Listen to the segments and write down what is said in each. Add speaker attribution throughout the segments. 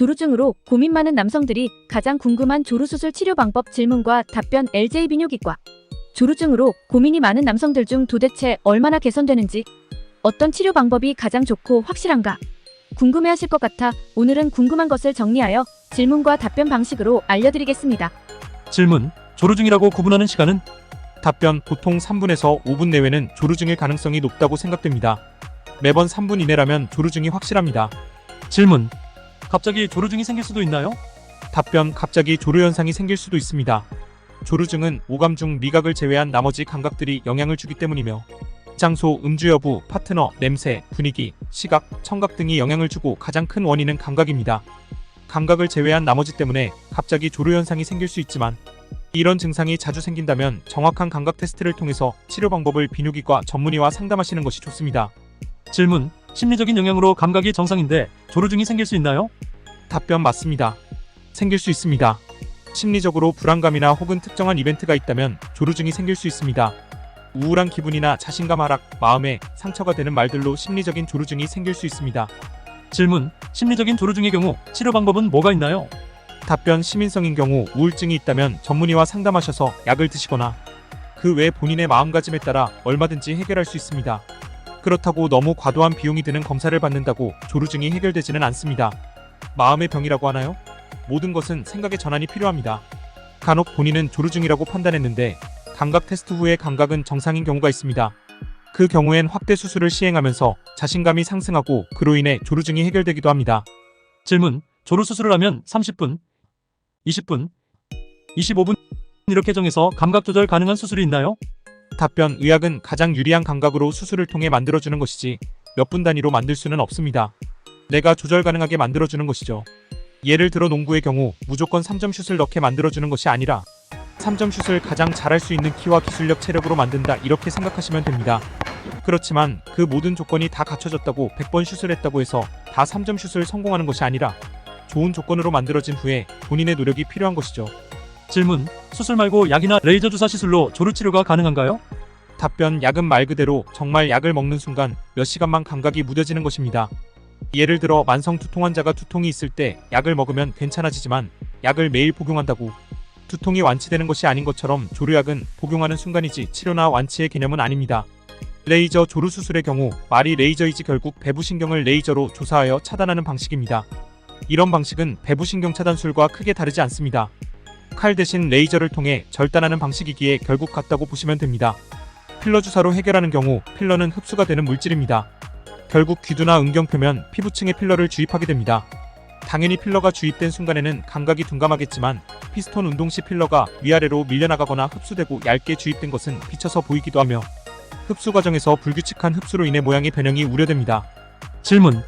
Speaker 1: 조루증으로 고민 많은 남성들이 가장 궁금한 조루수술 치료 방법 질문과 답변 LJ 비뇨기과. 조루증으로 고민이 많은 남성들 중 도대체 얼마나 개선되는지, 어떤 치료 방법이 가장 좋고 확실한가? 궁금해하실 것 같아 오늘은 궁금한 것을 정리하여 질문과 답변 방식으로 알려드리겠습니다.
Speaker 2: 질문. 조루증이라고 구분하는 시간은
Speaker 3: 답변 보통 3분에서 5분 내외는 조루증일 가능성이 높다고 생각됩니다. 매번 3분 이내라면 조루증이 확실합니다.
Speaker 2: 질문. 갑자기 조루증이 생길 수도 있나요?
Speaker 3: 답변 갑자기 조루 현상이 생길 수도 있습니다. 조루증은 오감 중 미각을 제외한 나머지 감각들이 영향을 주기 때문이며 장소, 음주 여부, 파트너, 냄새, 분위기, 시각, 청각 등이 영향을 주고 가장 큰 원인은 감각입니다. 감각을 제외한 나머지 때문에 갑자기 조루 현상이 생길 수 있지만 이런 증상이 자주 생긴다면 정확한 감각 테스트를 통해서 치료 방법을 비뇨기과 전문의와 상담하시는 것이 좋습니다.
Speaker 2: 질문. 심리적인 영향으로 감각이 정상인데 조루증이 생길 수 있나요?
Speaker 3: 답변 맞습니다. 생길 수 있습니다. 심리적으로 불안감이나 혹은 특정한 이벤트가 있다면 조루증이 생길 수 있습니다. 우울한 기분이나 자신감 하락, 마음에 상처가 되는 말들로 심리적인 조루증이 생길 수 있습니다.
Speaker 2: 질문. 심리적인 조루증의 경우 치료 방법은 뭐가 있나요?
Speaker 3: 답변 시민성인 경우 우울증이 있다면 전문의와 상담하셔서 약을 드시거나 그 외 본인의 마음가짐에 따라 얼마든지 해결할 수 있습니다. 그렇다고 너무 과도한 비용이 드는 검사를 받는다고 조루증이 해결되지는 않습니다. 마음의 병이라고 하나요? 모든 것은 생각의 전환이 필요합니다. 간혹 본인은 조루증이라고 판단했는데 감각 테스트 후에 감각은 정상인 경우가 있습니다. 그 경우엔 확대 수술을 시행하면서 자신감이 상승하고 그로 인해 조루증이 해결되기도 합니다.
Speaker 2: 질문. 조루 수술을 하면 30분, 20분, 25분 이렇게 정해서 감각 조절 가능한 수술이 있나요?
Speaker 3: 답변 의학은 가장 유리한 감각으로 수술을 통해 만들어주는 것이지 몇 분 단위로 만들 수는 없습니다. 내가 조절 가능하게 만들어주는 것이죠. 예를 들어 농구의 경우 무조건 3점 슛을 넣게 만들어주는 것이 아니라 3점 슛을 가장 잘할 수 있는 키와 기술력 체력으로 만든다 이렇게 생각하시면 됩니다. 그렇지만 그 모든 조건이 다 갖춰졌다고 100번 슛을 했다고 해서 다 3점 슛을 성공하는 것이 아니라 좋은 조건으로 만들어진 후에 본인의 노력이 필요한 것이죠.
Speaker 2: 질문. 수술 말고 약이나 레이저 주사 시술로 조루 치료가 가능한가요?
Speaker 3: 답변 약은 말 그대로 정말 약을 먹는 순간 몇 시간만 감각이 무뎌지는 것입니다. 예를 들어 만성 두통 환자가 두통이 있을 때 약을 먹으면 괜찮아지지만 약을 매일 복용한다고 두통이 완치되는 것이 아닌 것처럼 조류약은 복용하는 순간이지 치료나 완치의 개념은 아닙니다. 레이저 조루 수술의 경우 말이 레이저이지 결국 배부신경을 레이저로 조사하여 차단하는 방식입니다. 이런 방식은 배부신경 차단술과 크게 다르지 않습니다. 칼 대신 레이저를 통해 절단하는 방식이기에 결국 같다고 보시면 됩니다. 필러 주사로 해결하는 경우 필러는 흡수가 되는 물질입니다. 결국 귀두나 은경표면 피부층에 필러를 주입하게 됩니다. 당연히 필러가 주입된 순간에는 감각이 둔감하겠지만 피스톤 운동 시 필러가 위아래로 밀려나가거나 흡수되고 얇게 주입된 것은 비쳐서 보이기도 하며 흡수 과정에서 불규칙한 흡수로 인해 모양의 변형이 우려됩니다.
Speaker 2: 질문.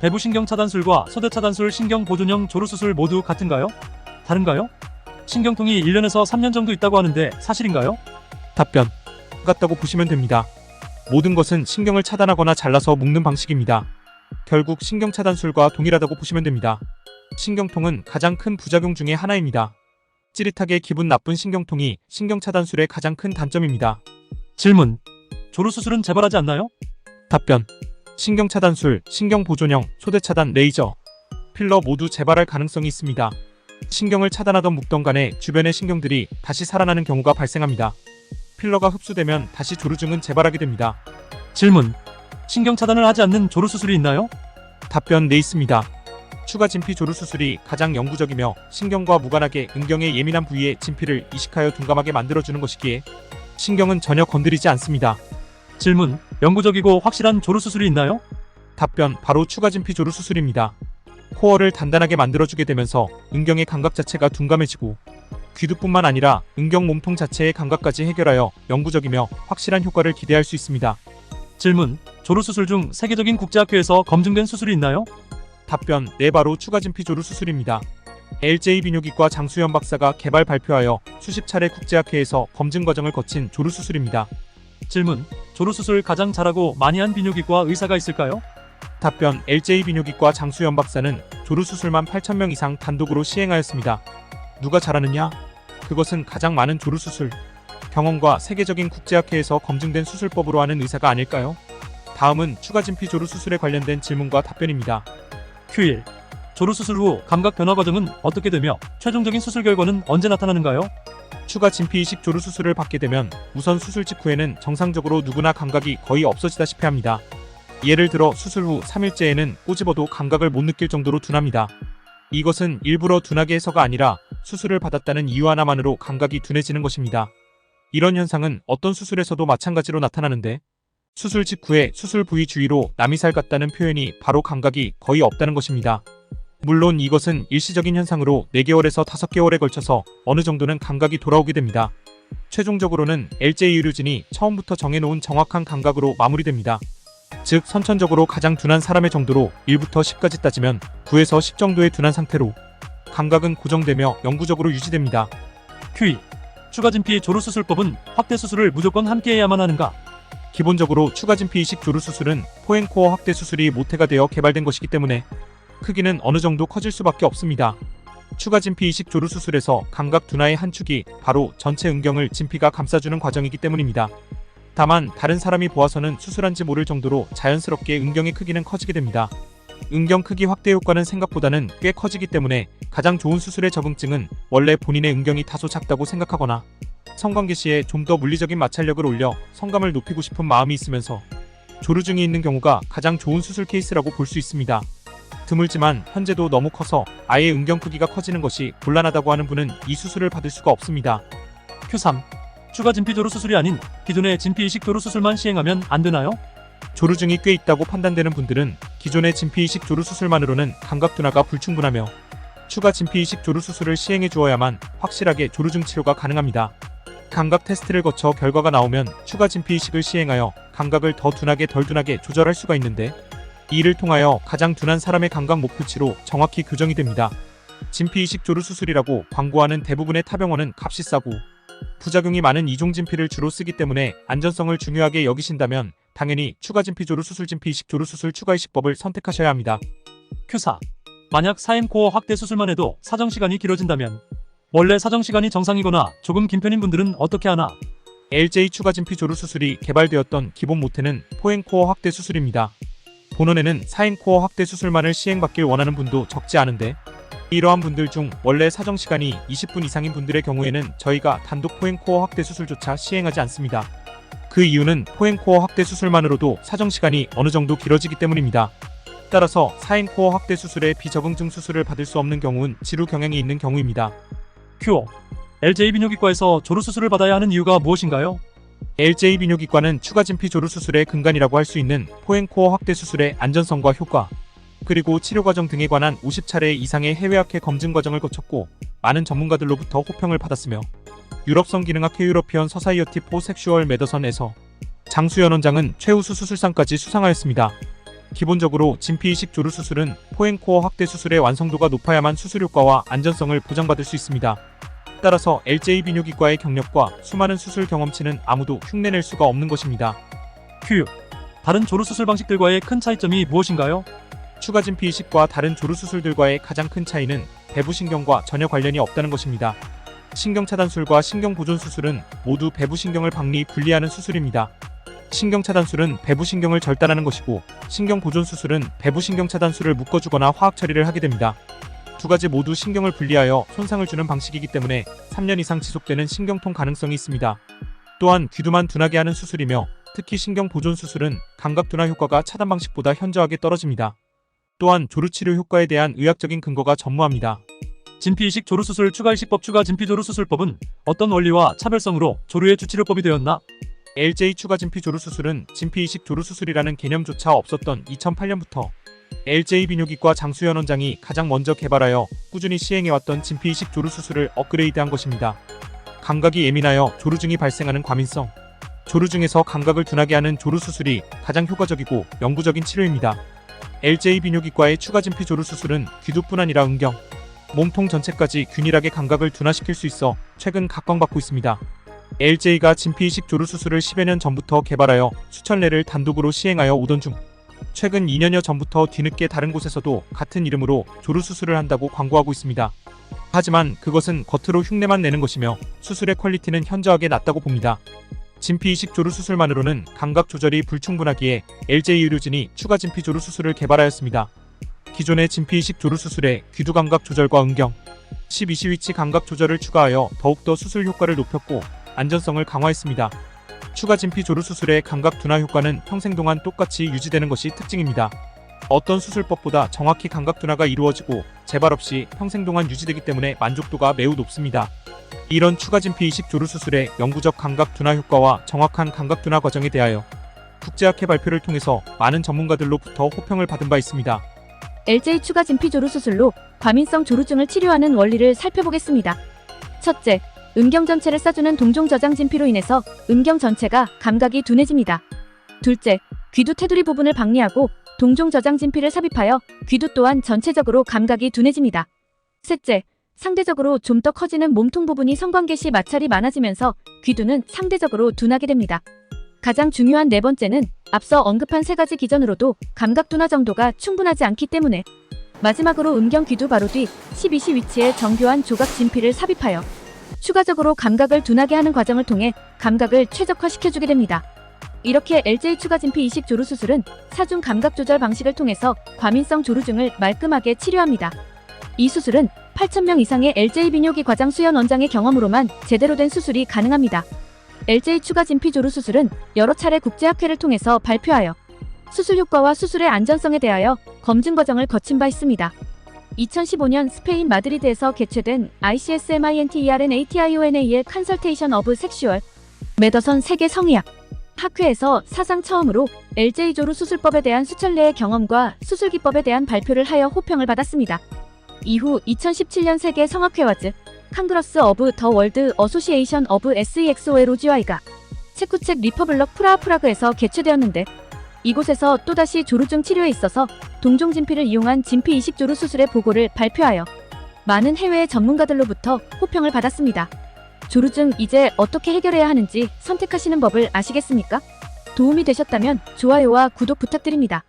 Speaker 2: 배부신경 차단술과 소대 차단술 신경 보존형 조루 수술 모두 같은가요? 다른가요? 신경통이 1년에서 3년 정도 있다고 하는데 사실인가요?
Speaker 3: 답변. 같다고 보시면 됩니다. 모든 것은 신경을 차단하거나 잘라서 묶는 방식입니다. 결국 신경 차단술과 동일하다고 보시면 됩니다. 신경통은 가장 큰 부작용 중의 하나입니다. 찌릿하게 기분 나쁜 신경통이 신경 차단술의 가장 큰 단점입니다.
Speaker 2: 질문. 조루 수술은 재발하지 않나요?
Speaker 3: 답변. 신경 차단술, 신경 보존형, 소대 차단, 레이저, 필러 모두 재발할 가능성이 있습니다. 신경을 차단하던 묶던 간에 주변의 신경들이 다시 살아나는 경우가 발생합니다. 필러가 흡수되면 다시 조루증은 재발하게 됩니다.
Speaker 2: 질문. 신경 차단을 하지 않는 조루 수술이 있나요?
Speaker 3: 답변 네 있습니다. 추가 진피 조루 수술이 가장 영구적이며 신경과 무관하게 은경의 예민한 부위에 진피를 이식하여 둔감하게 만들어주는 것이기에 신경은 전혀 건드리지 않습니다.
Speaker 2: 질문. 영구적이고 확실한 조루 수술이 있나요?
Speaker 3: 답변 바로 추가 진피 조루 수술입니다. 코어를 단단하게 만들어주게 되면서 은경의 감각 자체가 둔감해지고 귀두뿐만 아니라 은경 몸통 자체의 감각까지 해결하여 영구적이며 확실한 효과를 기대할 수 있습니다.
Speaker 2: 질문. 조루 수술 중 세계적인 국제학회에서 검증된 수술이 있나요?
Speaker 3: 답변 네 바로 추가 진피 조루 수술입니다. LJ 비뇨기과 장수현 박사가 개발 발표하여 수십 차례 국제학회에서 검증 과정을 거친 조루 수술입니다.
Speaker 2: 질문. 조루 수술 가장 잘하고 많이 한 비뇨기과 의사가 있을까요?
Speaker 3: 답변 LJ 비뇨기과 장수현 박사는 조루 수술만 8,000명 이상 단독으로 시행하였습니다. 누가 잘하느냐? 그것은 가장 많은 조루 수술 경험과 세계적인 국제학회에서 검증된 수술법으로 하는 의사가 아닐까요? 다음은 추가 진피 조루 수술에 관련된 질문과 답변입니다.
Speaker 2: Q1. 조루 수술 후 감각 변화 과정은 어떻게 되며 최종적인 수술 결과는 언제 나타나는가요?
Speaker 3: 추가 진피 이식 조루 수술을 받게 되면 우선 수술 직후에는 정상적으로 누구나 감각이 거의 없어지다시피 합니다. 예를 들어 수술 후 3일째에는 꼬집어도 감각을 못 느낄 정도로 둔합니다. 이것은 일부러 둔하게 해서가 아니라 수술을 받았다는 이유 하나만으로 감각이 둔해지는 것입니다. 이런 현상은 어떤 수술에서도 마찬가지로 나타나는데 수술 직후에 수술 부위 주위로 남이살 같다는 표현이 바로 감각이 거의 없다는 것입니다. 물론 이것은 일시적인 현상으로 4개월에서 5개월에 걸쳐서 어느 정도는 감각이 돌아오게 됩니다. 최종적으로는 LJ 의료진이 처음부터 정해놓은 정확한 감각으로 마무리됩니다. 즉 선천적으로 가장 둔한 사람의 정도로 1부터 10까지 따지면 9에서 10 정도의 둔한 상태로 감각은 고정되며 영구적으로 유지됩니다.
Speaker 2: QE. 추가 진피 조루 수술법은 확대 수술을 무조건 함께 해야만 하는가?
Speaker 3: 기본적으로 추가 진피 이식 조루 수술은 포앤코어 확대 수술이 모태가 되어 개발된 것이기 때문에 크기는 어느 정도 커질 수밖에 없습니다. 추가 진피 이식 조루 수술에서 감각 둔화의 한 축이 바로 전체 음경을 진피가 감싸주는 과정이기 때문입니다. 다만 다른 사람이 보아서는 수술한지 모를 정도로 자연스럽게 음경의 크기는 커지게 됩니다. 음경 크기 확대 효과는 생각보다는 꽤 커지기 때문에 가장 좋은 수술의 적응증은 원래 본인의 음경이 다소 작다고 생각하거나 성관계 시에 좀 더 물리적인 마찰력을 올려 성감을 높이고 싶은 마음이 있으면서 조루증이 있는 경우가 가장 좋은 수술 케이스라고 볼 수 있습니다. 드물지만 현재도 너무 커서 아예 음경 크기가 커지는 것이 곤란하다고 하는 분은 이 수술을 받을 수가 없습니다.
Speaker 2: Q3. 추가 진피 조루 수술이 아닌 기존의 진피 이식 조루 수술만 시행하면 안 되나요?
Speaker 3: 조루증이 꽤 있다고 판단되는 분들은 기존의 진피 이식 조루 수술만으로는 감각 둔화가 불충분하며 추가 진피 이식 조루 수술을 시행해 주어야만 확실하게 조루증 치료가 가능합니다. 감각 테스트를 거쳐 결과가 나오면 추가 진피 이식을 시행하여 감각을 더 둔하게 덜 둔하게 조절할 수가 있는데 이를 통하여 가장 둔한 사람의 감각 목표치로 정확히 교정이 됩니다. 진피 이식 조루 수술이라고 광고하는 대부분의 타병원은 값이 싸고 부작용이 많은 이종 진피를 주로 쓰기 때문에 안전성을 중요하게 여기신다면 당연히 추가 진피 조루 수술 진피 이식 조루 수술 추가 이식법을 선택하셔야 합니다.
Speaker 2: Q4. 만약 사행코어 확대 수술만 해도 사정 시간이 길어진다면 원래 사정 시간이 정상이거나 조금 긴 편인 분들은 어떻게 하나?
Speaker 3: LJ 추가 진피 조루 수술이 개발되었던 기본 모태는 포행 코어 확대 수술입니다. 본원에는 사행코어 확대 수술만을 시행받길 원하는 분도 적지 않은데 이러한 분들 중 원래 사정 시간이 20분 이상인 분들의 경우에는 저희가 단독 포행코어 확대 수술조차 시행하지 않습니다. 그 이유는 포행코어 확대 수술만으로도 사정 시간이 어느 정도 길어지기 때문입니다. 따라서 사행코어 확대 수술의 비적응증 수술을 받을 수 없는 경우는 지루 경향이 있는 경우입니다.
Speaker 2: Q5. LJ 비뇨기과에서 조루 수술을 받아야 하는 이유가 무엇인가요?
Speaker 3: LJ 비뇨기과는 추가 진피 조루 수술의 근간이라고 할 수 있는 포행코어 확대 수술의 안전성과 효과, 그리고 치료 과정 등에 관한 50차례 이상의 해외 학회 검증 과정을 거쳤고 많은 전문가들로부터 호평을 받았으며 유럽성 기능학회 유러피언 서사이어티 포 섹슈얼 메더선에서 장수연 원장은 최우수 수술상까지 수상하였습니다. 기본적으로 진피 이식 조루 수술은 포행코어 확대 수술의 완성도가 높아야만 수술 효과와 안전성을 보장받을 수 있습니다. 따라서 LJ 비뇨기과의 경력과 수많은 수술 경험치는 아무도 흉내낼 수가 없는 것입니다.
Speaker 2: Q6. 다른 조루 수술 방식들과의 큰 차이점이 무엇인가요?
Speaker 3: 추가 진피 이식과 다른 조루 수술들과의 가장 큰 차이는 배부 신경과 전혀 관련이 없다는 것입니다. 신경 차단술과 신경 보존 수술은 모두 배부 신경을 박리 분리하는 수술입니다. 신경 차단술은 배부 신경을 절단하는 것이고 신경 보존 수술은 배부 신경 차단술을 묶어주거나 화학 처리를 하게 됩니다. 두 가지 모두 신경을 분리하여 손상을 주는 방식이기 때문에 3년 이상 지속되는 신경통 가능성이 있습니다. 또한 귀두만 둔하게 하는 수술이며 특히 신경 보존 수술은 감각 둔화 효과가 차단 방식보다 현저하게 떨어집니다. 또한 조루치료 효과에 대한 의학적인 근거가 전무합니다.
Speaker 2: 진피 이식 조루 수술 추가 이식법 추가 진피 조루 수술법은 어떤 원리와 차별성으로 조루의 주치료법이 되었나?
Speaker 3: LJ 추가 진피 조루 수술은 진피 이식 조루 수술이라는 개념조차 없었던 2008년부터 LJ 비뇨기과 장수연 원장이 가장 먼저 개발하여 꾸준히 시행해왔던 진피 이식 조루 수술을 업그레이드한 것입니다. 감각이 예민하여 조루증이 발생하는 과민성, 조루증에서 감각을 둔하게 하는 조루 수술이 가장 효과적이고 영구적인 치료입니다. LJ 비뇨기과의 추가 진피 조루 수술은 귀두뿐 아니라 음경, 몸통 전체까지 균일하게 감각을 둔화시킬 수 있어 최근 각광받고 있습니다. LJ가 진피 이식 조루 수술을 10여 년 전부터 개발하여 수천 례를 단독으로 시행하여 오던 중 최근 2년여 전부터 뒤늦게 다른 곳에서도 같은 이름으로 조루 수술을 한다고 광고하고 있습니다. 하지만 그것은 겉으로 흉내만 내는 것이며 수술의 퀄리티는 현저하게 낮다고 봅니다. 진피 이식 조루 수술만으로는 감각 조절이 불충분하기에 LJ 의료진이 추가 진피 조루 수술을 개발하였습니다. 기존의 진피 이식 조루 수술에 귀두 감각 조절과 응경, 12시 위치 감각 조절을 추가하여 더욱더 수술 효과를 높였고 안전성을 강화했습니다. 추가 진피 조루 수술의 감각 둔화 효과는 평생 동안 똑같이 유지되는 것이 특징입니다. 어떤 수술법보다 정확히 감각 둔화가 이루어지고 재발 없이 평생 동안 유지되기 때문에 만족도가 매우 높습니다. 이런 추가 진피 이식 조루 수술의 영구적 감각 둔화 효과와 정확한 감각 둔화 과정에 대하여 국제학회 발표를 통해서 많은 전문가들로부터 호평을 받은 바 있습니다.
Speaker 1: LJ 추가 진 피 조루 수술로 과민성 조루증을 치료하는 원리를 살펴보겠습니다. 첫째, 음경 전체를 싸주는 동종 저장 진피로 인해서 음경 전체가 감각이 둔해집니다. 둘째, 귀두 테두리 부분을 박리하고 동종 저장 진피를 삽입하여 귀두 또한 전체적으로 감각이 둔해집니다. 셋째, 상대적으로 좀 더 커지는 몸통 부분이 성관계 시 마찰이 많아지면서 귀두는 상대적으로 둔하게 됩니다. 가장 중요한 네 번째는 앞서 언급한 세 가지 기전으로도 감각 둔화 정도가 충분하지 않기 때문에 마지막으로 음경 귀두 바로 뒤 12시 위치에 정교한 조각 진피를 삽입하여 추가적으로 감각을 둔하게 하는 과정을 통해 감각을 최적화시켜주게 됩니다. 이렇게 LJ 추가 진피 이식 조루 수술은 사중 감각 조절 방식을 통해서 과민성 조루증을 말끔하게 치료합니다. 이 수술은 8,000명 이상의 LJ 비뇨기 과장 수연 원장의 경험으로만 제대로 된 수술이 가능합니다. LJ 추가 진피 조루 수술은 여러 차례 국제학회를 통해서 발표하여 수술 효과와 수술의 안전성에 대하여 검증 과정을 거친 바 있습니다. 2015년 스페인 마드리드에서 개최된 ICSMINTERNATIONA의 컨설테이션 오브 섹슈얼 메더선 세계 성의학 학회에서 사상 처음으로 LJ 조루 수술법에 대한 수천례의 경험과 수술 기법에 대한 발표를 하여 호평을 받았습니다. 이후 2017년 세계 성학회와 즈 칸그러스 어브 더 월드 어소시에이션 어브 SEXOLOGY가 체코책 리퍼블럭 프라하 프라그에서 개최되었는데 이곳에서 또다시 조루증 치료에 있어서 동종 진피를 이용한 진피 이식 조루 수술의 보고를 발표하여 많은 해외 전문가들로부터 호평을 받았습니다. 조루증 이제 어떻게 해결해야 하는지 선택하시는 법을 아시겠습니까? 도움이 되셨다면 좋아요와 구독 부탁드립니다.